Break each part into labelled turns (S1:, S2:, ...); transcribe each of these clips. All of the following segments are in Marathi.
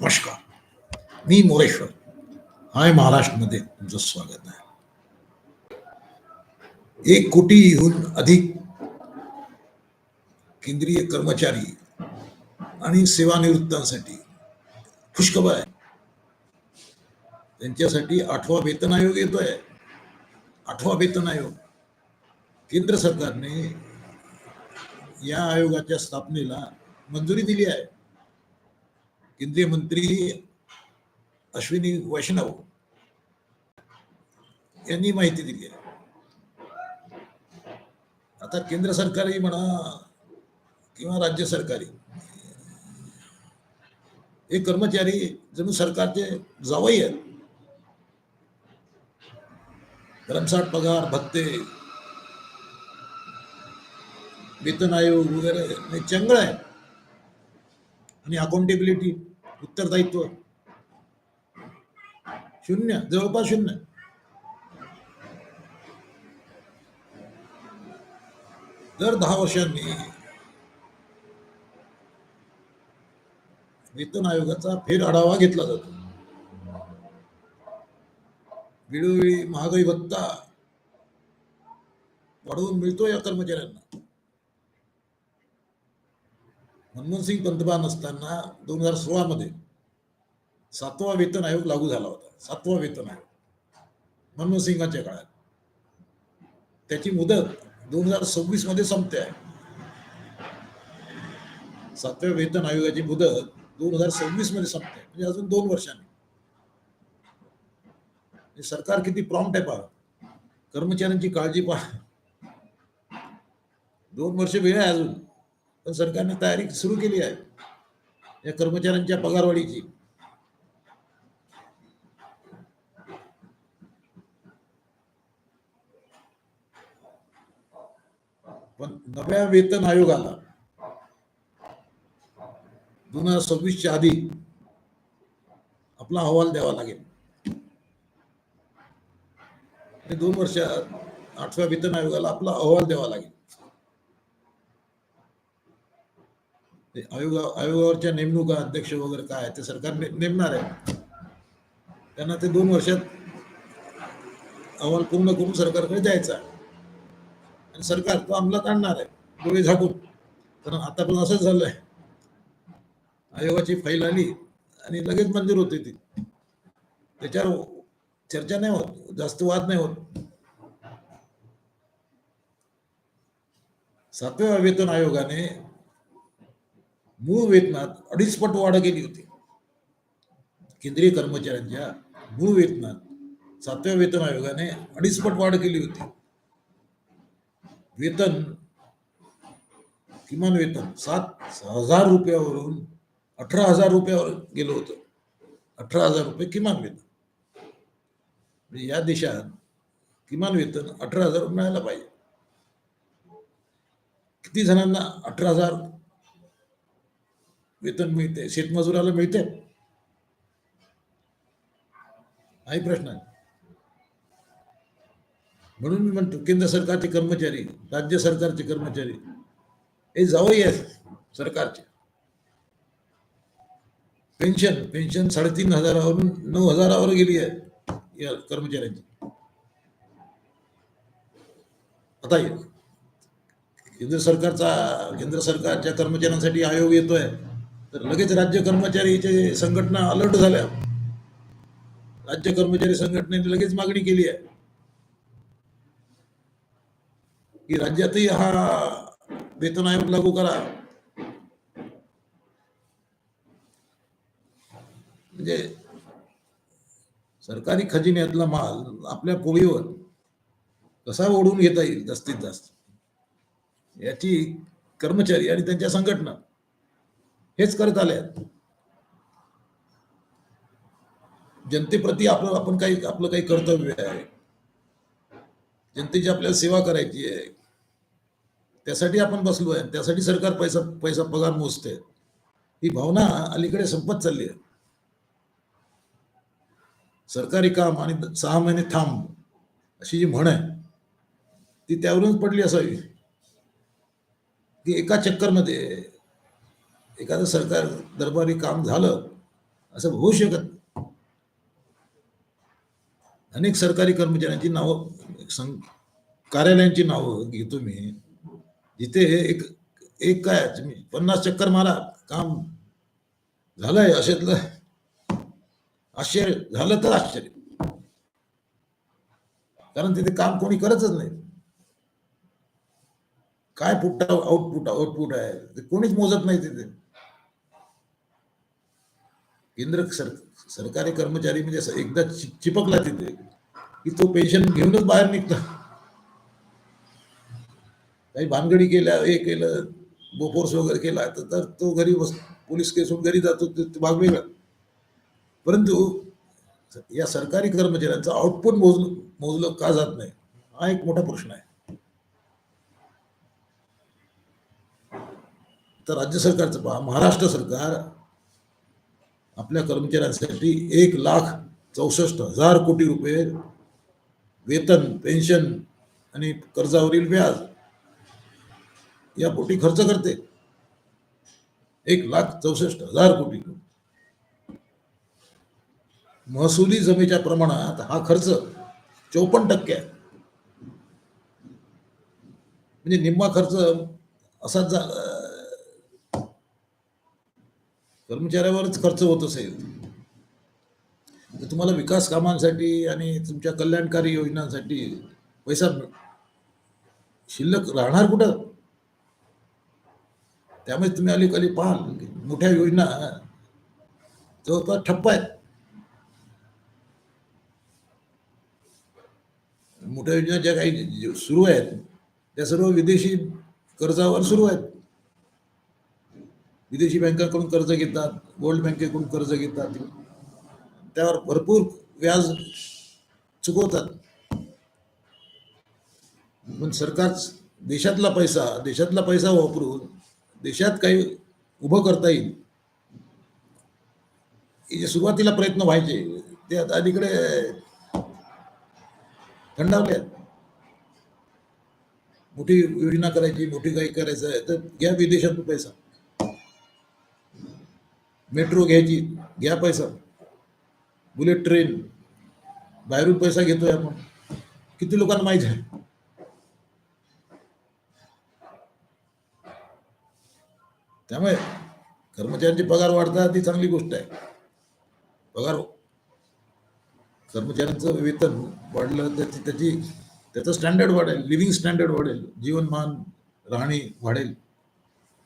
S1: नमस्कार. मी मोरेश्वर. हाय महाराष्ट्रमध्ये तुमचं स्वागत आहे. एक कोटीहून अधिक केंद्रीय कर्मचारी आणि सेवानिवृत्तांसाठी खुशखबर आहे. त्यांच्यासाठी आठवा वेतन आयोग येतोय. आठवा वेतन आयोग. केंद्र सरकारने या आयोगाच्या स्थापनेला मंजुरी दिली आहे. केंद्रीय मंत्री अश्विनी वैष्णव यांनी माहिती दिली आहे. आता केंद्र सरकारही म्हणा किंवा राज्य सरकारी हे कर्मचारी जणू सरकारचे जावई आहेत. भरमसाठ पगार भत्ते वेतन आयोग वगैरे चंगळ आहे आणि अकाउंटेबिलिटी उत्तरदायित्व. शून्य जवळपास शून्य. दर दहा वर्षांनी वेतन आयोगाचा फेर आढावा घेतला जातो. वेळोवेळी महागाई भत्ता वाढवून मिळतो या कर्मचाऱ्यांना. मनमोहन सिंग पंतप्रधान असताना दोन हजार सोळा मध्ये सातवा वेतन आयोग लागू झाला होता. सातवा वेतन आयोग. मनमोहन सिंगाच्या काळात. त्याची मुदत दोन हजार सव्वीसमध्ये संपते आहे. सातव्या वेतन आयोगाची मुदत दोन हजार सव्वीसमध्ये संपते म्हणजे अजून दोन वर्षांनी. म्हणजे सरकार किती प्रॉम्प्ट आहे पहा. कर्मचाऱ्यांची काळजी पहा. दोन वर्ष वेळ आहे अजून. तर सरकारने तयारी सुरू केली आहे. या कर्मचाऱ्यांच्या पगारवाढीची. पण नव्या वेतन आयोगाला दोन हजार सव्वीसच्या आधी आपला अहवाल द्यावा लागेल. दोन वर्षात आठव्या वेतन आयोगाला आपला अहवाल द्यावा लागेल ते आयोगा आयोगावरच्या नेमणुका अध्यक्ष वगैरे काय ते सरकार ने- नेमणार आहे. त्यांना ते दोन वर्षात अहवाल पूर्ण करून सरकारकडे द्यायचा आणि सरकार तो अंमलात आणणार आहे डोळे झाकून. कारण आता पण असंच झालंय. आयोगाची फाईल आली आणि लगेच मंजूर होते ती. त्याच्यावर चर्चा नाही होत जास्त वाद नाही होत. सातव्या वेतन आयोगाने मूळ वेतनात अडीच पट वाढ केली होती केंद्रीय कर्मचाऱ्यांच्या मूळ वेतनात सातव्या वेतन आयोगाने अडीच पट वाढ केली होती वेतन किमान वेतन, सात हज़ार रुपयावरून अठरा हज़ार रुपयावर गेलं होतं. अठरा हज़ार रुपये किमान वेतन. या देशात किमान वेतन अठरा हज़ार मिळायला पाहिजे. किती जणांना अठरा हज़ार वेतन मिळते शेतमजुराला मिळते. नाही प्रश्न आहे म्हणून मी म्हणतो केंद्र सरकारचे कर्मचारी राज्य सरकारचे कर्मचारी हे जावई आहेत सरकारचे. पेन्शन पेन्शन साडेतीन हजारावरून नऊ हजारावर गेली आहे या कर्मचाऱ्यांची. आता केंद्र सरकारचा केंद्र सरकारच्या कर्मचाऱ्यांसाठी आयोग येतोय. तर लगेच राज्य कर्मचारीचे संघटना अलर्ट झाल्या. राज्य कर्मचारी संघटनेने लगेच मागणी केली आहे. की राज्यातही हा वेतन आयोग लागू करा. म्हणजे सरकारी खजिन्यातला माल आपल्या पोळीवर कसा ओढून घेता येईल जास्तीत जास्त? याची कर्मचारी आणि त्यांच्या संघटना हेच करत आले आहेत. जनतेप्रती आपलं आपण काही आपलं काही कर्तव्य आहे. जनतेची आपल्याला सेवा करायची आहे. त्यासाठी आपण बसलो आहे. त्यासाठी सरकार पैसा पैसा पगार मोजते. ही भावना अलीकडे संपत चालली आहे. सरकारी काम आणि सहा महिने थांब अशी जी म्हण आहे ती त्यावरूनच पडली असावी. की एका चक्करमध्ये एखादं सरकार दरबारी काम झालं असं होऊ शकत नाही. अनेक सरकारी कर्मचाऱ्यांची नावं सं- कार्यालयांची नावं घेतो मी. जिथे एक एक काय तुम्ही पन्नास चक्कर मारा काम झालंय अशातलं आश्चर्य झालं तर आश्चर्य. कारण तिथे काम कोणी करतच नाही. काय पुट आउटपुट आउटपुट आहे? ते कोणीच मोजत नाही तिथे. केंद्र सर सरकारी कर्मचारी म्हणजे असं एकदा चिपकला तिथे की तो पेन्शन घेऊनच बाहेर निघतो. काही भानगडी केल्या हे केलं बोफोर्स वगैरे केला तर तो घरी बस पोलीस केस घरी जातो ते भाग वेगळा परंतु या सरकारी कर्मचाऱ्यांचं आउटपुट मोजलं मोजलं का जात नाही? हा एक मोठा प्रश्न आहे. तर राज्य सरकारचं पहा महाराष्ट्र सरकार आपल्या कर्मचाऱ्यांसाठी एक लाख चौसष्ट हजार कोटी रुपये वेतन पेन्शन आणि कर्जावरील व्याज या पोटी खर्च करते. एक लाख चौसष्ट हजार कोटी. महसुली जमेच्या प्रमाणात हा खर्च चौपन्न टक्के आहे. म्हणजे निम्मा खर्च असाच जा- कर्मचाऱ्यावरच खर्च होत असेल तर तुम्हाला विकास कामांसाठी आणि तुमच्या कल्याणकारी योजनांसाठी पैसा शिल्लक राहणार कुठं? त्यामुळे तुम्ही अलीकडे पाहाल मोठ्या योजना जवळपास ठप्प आहेत. मोठ्या योजना ज्या काही सुरू आहेत त्या सर्व विदेशी कर्जावर सुरू आहेत. विदेशी बँकांकडून कर्ज घेतात वर्ल्ड बँकेकडून कर्ज घेतात. त्यावर भरपूर व्याज चुकवतात. पण सरकार देशातला पैसा देशातला पैसा वापरून देशात काही उभं करता येईल. जे सुरुवातीला प्रयत्न व्हायचे ते आता अलीकडे थंडावले मोठी योजना करायची मोठी काही करायचं आहे तर घ्या विदेशातून पैसा. मेट्रो घ्यायची घ्या पैसा. बुलेट ट्रेन बाहेरून पैसा घेतोय आपण. किती लोकांना माहीत आहे? त्यामुळे कर्मचाऱ्यांचे पगार वाढतात ती चांगली गोष्ट आहे. पगार कर्मचाऱ्यांचं वेतन वाढलं तर त्याची त्याचं स्टँडर्ड वाढेल लिव्हिंग स्टँडर्ड वाढेल जीवनमान राहणी वाढेल.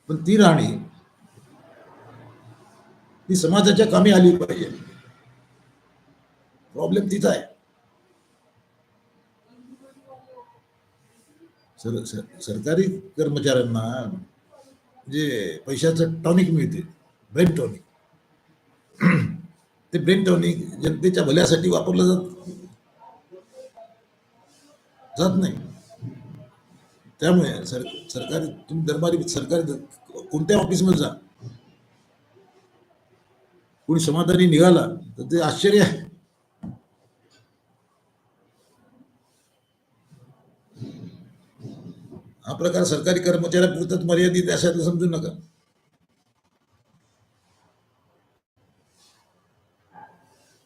S1: पण ती राहणी ती समाजाच्या कामी आली पाहिजे. प्रॉब्लेम तिथं आहे. सर सर- सरकारी कर्मचाऱ्यांना जे पैशाचं टॉनिक मिळते ब्रेन टॉनिक ते ब्रेन टॉनिक जनतेच्या भल्यासाठी वापरलं जात जात नाही. त्यामुळे सर सरकारी तुम्ही दरबारी सरकारी कोणत्या ऑफिसमध्ये जा? कोणी समाधानी निघाला तर ते आश्चर्य आहे. हा प्रकार सरकारी कर्मचाऱ्यापुरताच मर्यादित आहे समजू नका.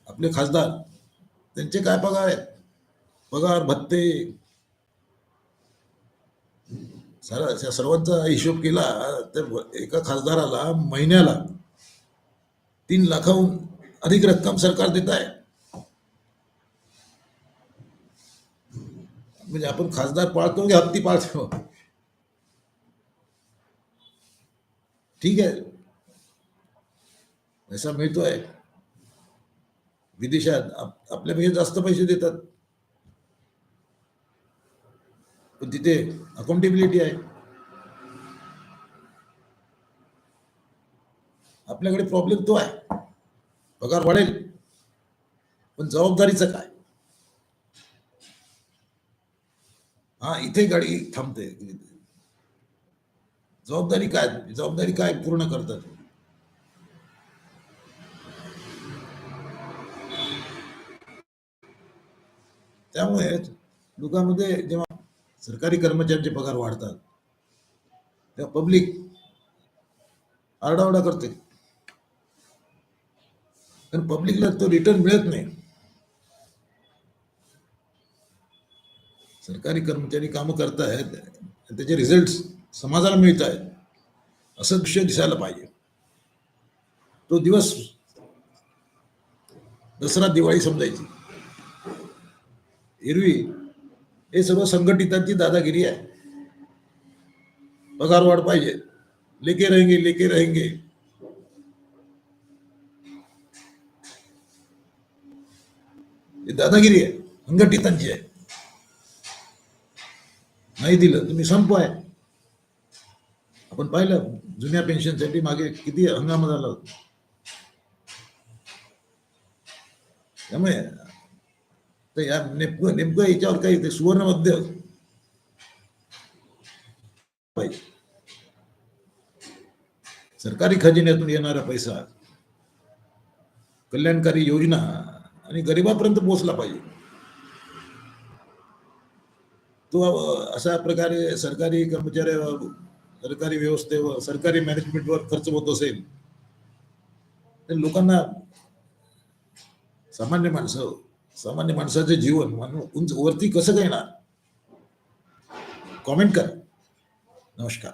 S1: आपले खासदार त्यांचे काय पगार आहेत? पगार भत्ते. सर्वांचा हिशोब केला तर एका खासदाराला महिन्याला तीन लाखाहून अधिक रक्कम सरकार देत आहे म्हणजे आपण खासदार पाळतो की हत्ती पाळतो ठीक आहे पैसा मिळतोय आप- आपल्यापेक्षा जास्त पैसे देतात। पण तिथे अकाउंटेबिलिटी आहे। आपल्याकडे प्रॉब्लेम तो आहे. पगार वाढेल पण जबाबदारीचं काय? हा इथे गाडी थांबते. जबाबदारी काय? जबाबदारी काय पूर्ण करतात? त्यामुळे लोकांमध्ये जेव्हा सरकारी कर्मचाऱ्यांचे पगार वाढतात तेव्हा पब्लिक आरडाओरडा करते. कारण पब्लिकला तो रिटर्न मिळत नाही. सरकारी कर्मचारी कामं करतायत त्याचे रिझल्ट समाजाला मिळत आहेत असं दृश्य दिसायला पाहिजे. तो दिवस दसरा दिवाळी समजायची. एरवी हे सर्व संघटितांची दादागिरी आहे. पगार वाढ पाहिजे. लेके रहेंगे लेके रहेंगे. दादागिरी आहे. संघटितांची आहे. नाही दिलं तुम्ही संप आहे आपण पाहिलं जुन्या पेन्शनसाठी मागे किती हंगाम झाला होता. त्यामुळे तर या नेमकं नेमकं याच्यावर काही ते सुवर्ण मध्य पाहिजे. सरकारी खजिन्यातून येणारा पैसा कल्याणकारी योजना आणि गरिबापर्यंत पोहोचला पाहिजे. तो अशा प्रकारे सरकारी कर्मचारी सरकारी व्यवस्थेवर सरकारी मॅनेजमेंटवर खर्च होत असेल तर लोकांना सामान्य माणसं सामान्य माणसाचे जीवन मानव उंच वरती कसं काय येणार कॉमेंट करा. नमस्कार.